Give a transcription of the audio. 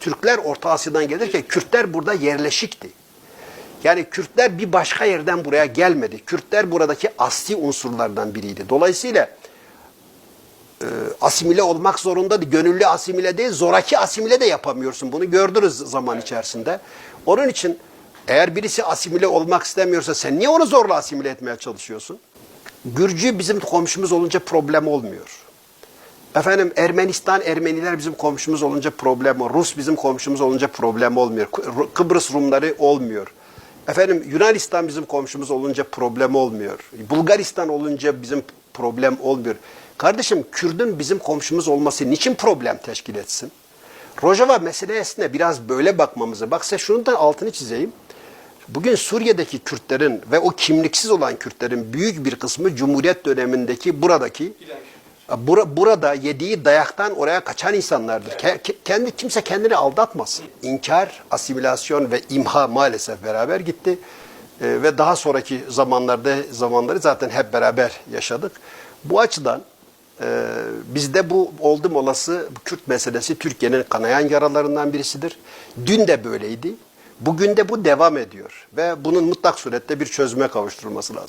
Türkler Orta Asya'dan gelirken Kürtler burada yerleşikti. Yani Kürtler bir başka yerden buraya gelmedi. Kürtler buradaki asli unsurlardan biriydi. Dolayısıyla e, asimile olmak zorunda. Gönüllü asimile değil, zoraki asimile de yapamıyorsun. Bunu gördünüz zaman içerisinde. Onun için eğer birisi asimile olmak istemiyorsa sen niye onu zorla asimile etmeye çalışıyorsun? Gürcü bizim komşumuz olunca problem olmuyor. Efendim Ermenistan, Ermeniler bizim komşumuz olunca problem o. Rus bizim komşumuz olunca problem olmuyor. Kı- Kıbrıs Rumları olmuyor. Efendim Yunanistan bizim komşumuz olunca problem olmuyor. Bulgaristan olunca bizim problem olmuyor. Kardeşim Kürdün bizim komşumuz olması niçin problem teşkil etsin? Rojava meselesine biraz böyle bakmamızı. Bak size şunun da altını çizeyim. Bugün Suriye'deki Kürtlerin ve o kimliksiz olan Kürtlerin büyük bir kısmı Cumhuriyet dönemindeki buradaki bura- burada yediği dayaktan oraya kaçan insanlardır. Ke- ke- kendi kimse kendini aldatmasın. İnkar, asimilasyon ve imha maalesef beraber gitti. Ee, ve daha sonraki zamanlarda zamanları zaten hep beraber yaşadık. Bu açıdan ee, bizde bu oldum olası Kürt meselesi Türkiye'nin kanayan yaralarından birisidir. Dün de böyleydi. Bugün de bu devam ediyor ve bunun mutlak surette bir çözüme kavuşturulması lazım.